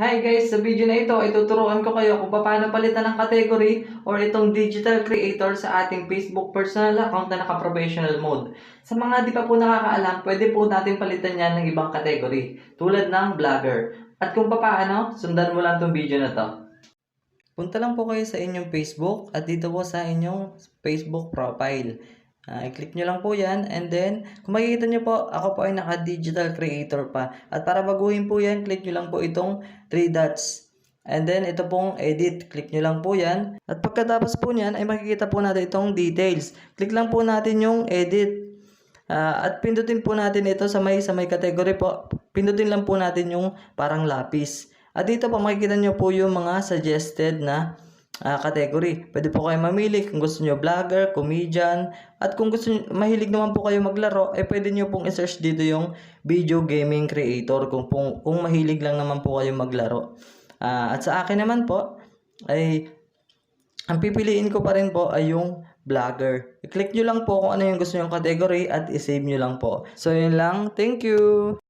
Hi guys! Sa video na ito, ituturuan ko kayo kung paano palitan ng category or itong digital creator sa ating Facebook personal account na naka-professional mode. Sa mga di pa po nakakaalam, pwede po natin palitan yan ng ibang category, tulad ng vlogger. At kung paano, sundan mo lang tong video na to. Punta lang po kayo sa inyong Facebook at dito po sa inyong Facebook profile. Ah, i-click nyo lang po yan and then kung makikita nyo po, ako po ay naka-digital creator pa. At para baguhin po yan, click nyo lang po itong 3 dots. And then ito pong edit, click nyo lang po yan. At pagkatapos po niyan ay makikita po natin itong details. Click lang po natin yung edit. Ah, at pindutin po natin ito sa may sa may category po. Pindutin lang po natin yung parang lapis. At dito po makikita nyo po yung mga suggested na ah, category. Pwede po kayo mamili kung gusto nyo vlogger, comedian, at kung gusto nyo, mahilig naman po kayo maglaro, eh pwede nyo pong i-search dito yung video gaming creator kung, kung, kung mahilig lang naman po kayo maglaro. Ah, at sa akin naman po, ay ang pipiliin ko pa rin po ay yung vlogger. I-click nyo lang po kung ano yung gusto nyong category at i-save nyo lang po. So yun lang. Thank you!